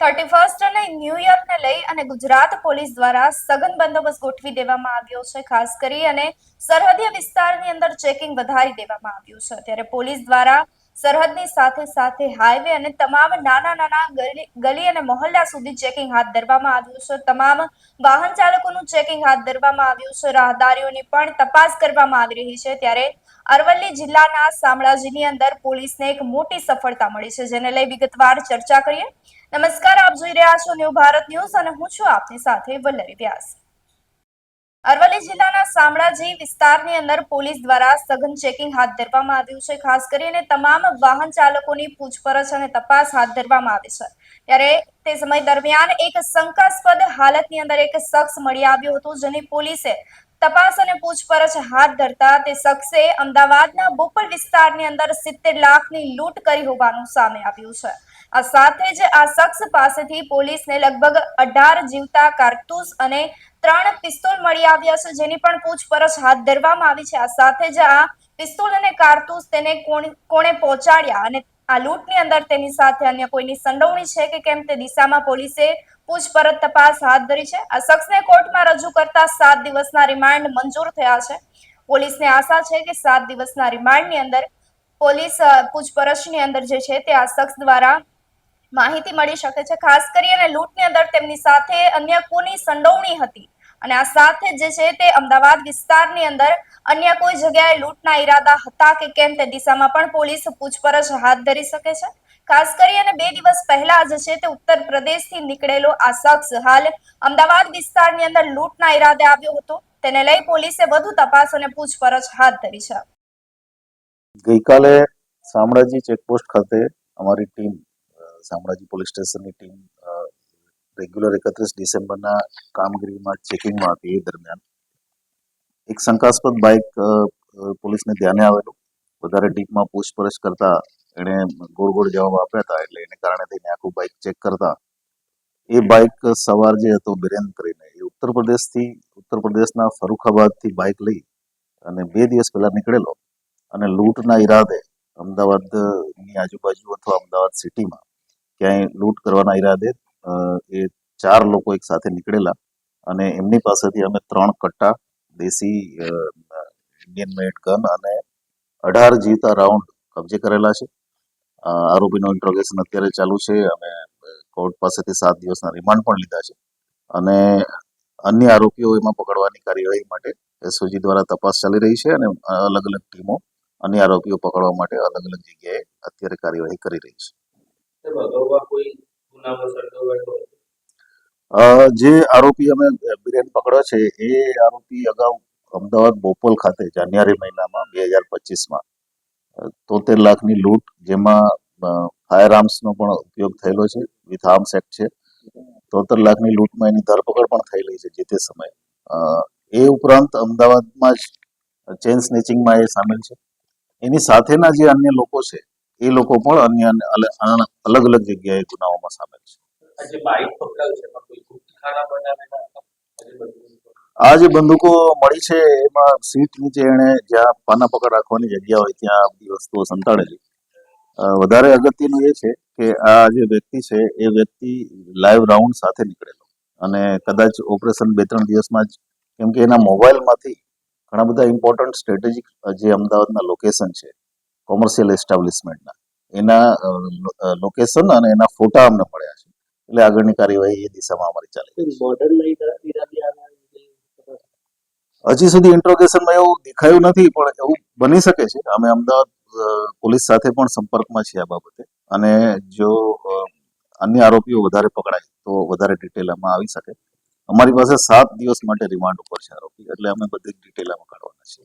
Thirty first અને new યરને લઈ અને ગુજરાત પોલીસ દ્વારા સઘન બંદોબસ્ત ગોઠવી દેવામાં આવ્યો છે. ખાસ કરી અને સરહદીય વિસ્તારની અંદર ચેકિંગ વધારી દેવામાં આવ્યું છે. ત્યારે પોલીસ દ્વારા સરહદની સાથે સાથે હાઈવે અને તમામ નાના નાના ગલી ગલી અને મોહલ્લા સુધી ચેકિંગ હાથ ધરવામાં આવ્યું છે. તમામ વાહન ચાલકોનું ચેકિંગ હાથ ધરવામાં આવ્યું છે. રાહદારીઓની પણ તપાસ કરવામાં આવી રહી છે. ત્યારે અરવલ્લી જિલ્લાના શામળાજીની અંદર પોલીસને એક મોટી સફળતા મળી છે, જેને લઈ વિગતવાર ચર્ચા કરીએ. નમસ્કાર, આપ જોઈ રહ્યા છો ન્યૂ ભારત ન્યૂઝ અને હું છું આપની સાથે વલ્લરી વ્યાસ. અરવલ્લી જિલ્લાના શામળાજી વિસ્તારની અંદર પોલીસ દ્વારા સઘન ચેકિંગ હાથ ધરવામાં આવ્યું છે. ખાસ કરીને તમામ વાહન ચાલકોની પૂછપરછ અને તપાસ હાથ ધરવામાં આવી છે. ત્યારે તે સમય દરમિયાન એક શંકાસ્પદ હાલતની અંદર એક શખ્સ મળી આવ્યો હતો, જેની પોલીસે તપાસ અને પૂછપરછ હાથ ધરતા તે શખ્સે અમદાવાદના બોપલ વિસ્તારની અંદર સિત્તેર લાખની લૂંટ કરી હોવાનું સામે આવ્યું છે. આ સાથે જ આ શખ્સ પાસેથી પોલીસને લગભગ અઢાર જીવતા કારતૂસ અને ત્રણ પિસ્તોલ મળી આવ્યા છે, જેની પણ પૂછપરછ હાથ ધરવામાં આવી છે. આ સાથે જ આ પિસ્તોલ અને કારતૂસ તેને કોણ- પહોંચાડ્યા અને આ લૂંટની અંદર તેની સાથે અન્ય કોઈની સંડોવણી છે કે કેમ તે દિશામાં પોલીસે પૂછપરછ તપાસ હાથ ધરી છે. આ શખ્સને કોર્ટમાં રજૂ કરતા સાત દિવસના રિમાન્ડ મંજૂર થયા છે. પોલીસને આશા છે કે સાત દિવસના રિમાન્ડની અંદર પોલીસ પૂછપરછની અંદર જે છે તે આ શખ્સ દ્વારા માહિતી મળી શકે છે. ખાસ કરી અને લૂંટની અંદર તેમની સાથે અન્ય કોની સંડોવણી હતી અને આ સાથે જે છે તે અમદાવાદ વિસ્તારની અંદર અન્ય કોઈ જગ્યાએ લૂંટના ઈરાદા હતા કે કેમ તે દિશામાં પણ પોલીસ પૂછપરછ હાથ ધરી શકે છે. ખાસ કરી અને બે દિવસ પહેલા જે છે તે ઉત્તર પ્રદેશથી નીકળેલો આ શખ્સ હાલ અમદાવાદ વિસ્તારની અંદર લૂંટના ઈરાદે આવ્યો હતો. તેને લઈ પોલીસે વધુ તપાસ અને પૂછપરછ હાથ ધરી છે. ગઈકાલે શામળાજી ચેકપોસ્ટ ખાતે અમારી ટીમ શામળાજી પોલીસ સ્ટેશનની ટીમ રેગ્યુલર એકત્રીસ ડિસેમ્બરના કામગીરીમાં ચેકિંગમાં હતી એ દરમિયાન. એક શંકાસ્પદ બાઇક પોલીસને ધ્યાને આવેલું. વધારે ડીપમાં પૂછપરછ કરતા એણે ગોળ ગોળ જવાબ આપ્યા હતા એટલે એને કારણે થઈને આખું બાઇક ચેક કરતા. એ બાઇક સવાર જે હતો બિરેન કરીને એ ઉત્તર પ્રદેશથી, ઉત્તર પ્રદેશના ફરુખાબાદથી બાઇક લઈ અને બે દિવસ પહેલા નીકળેલો અને લૂંટના ઈરાદે અમદાવાદની આજુબાજુ અથવા અમદાવાદ સિટીમાં ક્યાંય લૂંટ કરવાના ઈરાદે એ ચાર લોકો એક સાથે નીકળેલા અને એમની પાસેથી અમે ત્રણ કટ્ટા દેશી ઇન્ડિયન મેડ ગન અને અઢાર જીવતા રાઉન્ડ કબજે કરેલા છે. આરોપીનો ઇન્ટ્રોગેશન અત્યારે ચાલુ છે અમે કોર્ટ પાસેથી સાત દિવસના રિમાન્ડ પણ લીધા છે. અને અન્ય આરોપીઓ એમાં પકડવાની કાર્યવાહી માટે એસઓજી દ્વારા તપાસ ચાલી રહી છે અને અલગ અલગ ટીમો અન્ય આરોપીઓ પકડવા માટે અલગ અલગ જગ્યાએ અત્યારે કાર્યવાહી કરી રહી છે. જે આરોપી અમે બિરેન પકડ્યો છે, એ આરોપી અગાઉ અમદાવાદ બોપલ ખાતે જાન્યુઆરી મહિનામાં બે હજાર પચીસમાં તોતેર લાખની લૂંટ જેમાં ફાયર આર્મ્સનો પણ ઉપયોગ થયેલો છે વિથ આર્મ્સ એક્ટ છે. તોતેર લાખની લૂંટમાં એની ધરપકડ પણ થયેલી છે જે તે સમયે. એ ઉપરાંત અમદાવાદમાં જ ચેન સ્નેચિંગમાં એ સામેલ છે. એની સાથેના જે અન્ય લોકો છે એ લોકો પણ અન્ય અલગ અલગ જગ્યાએ ગુનાઓમાં સામેલ છે. આ જે બંદૂકો મળી છે એમાં સીટ નીચે એણે જ્યાં પાના પકડ રાખવાની જગ્યા હોય ત્યાં બધી વસ્તુઓ સંતાડેલી. વધારે અગત્યનું એ છે કે આ જે વ્યક્તિ છે એ વ્યક્તિ લાઈવ રાઉન્ડ સાથે નીકળેલો. અને કદાચ ઓપરેશન બે ત્રણ દિવસમાં જ કેમ કે એના મોબાઈલમાંથી ઘણા બધા ઇમ્પોર્ટન્ટ સ્ટ્રેટેજિક જે અમદાવાદના લોકેશન છે કોમર્શિયલ એસ્ટાબ્લિશમેન્ટના એના લોકેશન અને એના ફોટા અમને મળ્યા છે. એટલે આગળની કાર્યવાહી એ દિશામાં અમારી ચાલે હજી સુધી ઇન્ટ્રોગેશનમાં એવું દેખાયું નથી પણ એવું બની શકે છે. અમે અમદાવાદ પોલીસ સાથે પણ સંપર્કમાં છીએ આ બાબતે. અને જો અન્ય આરોપીઓ વધારે પકડાય તો વધારે ડિટેલ આમાં આવી શકે. અમારી પાસે સાત દિવસ માટે રિમાન્ડ ઉપર છે આરોપી. એટલે અમે બધી ડિટેલ આમાં કાઢવાના છીએ.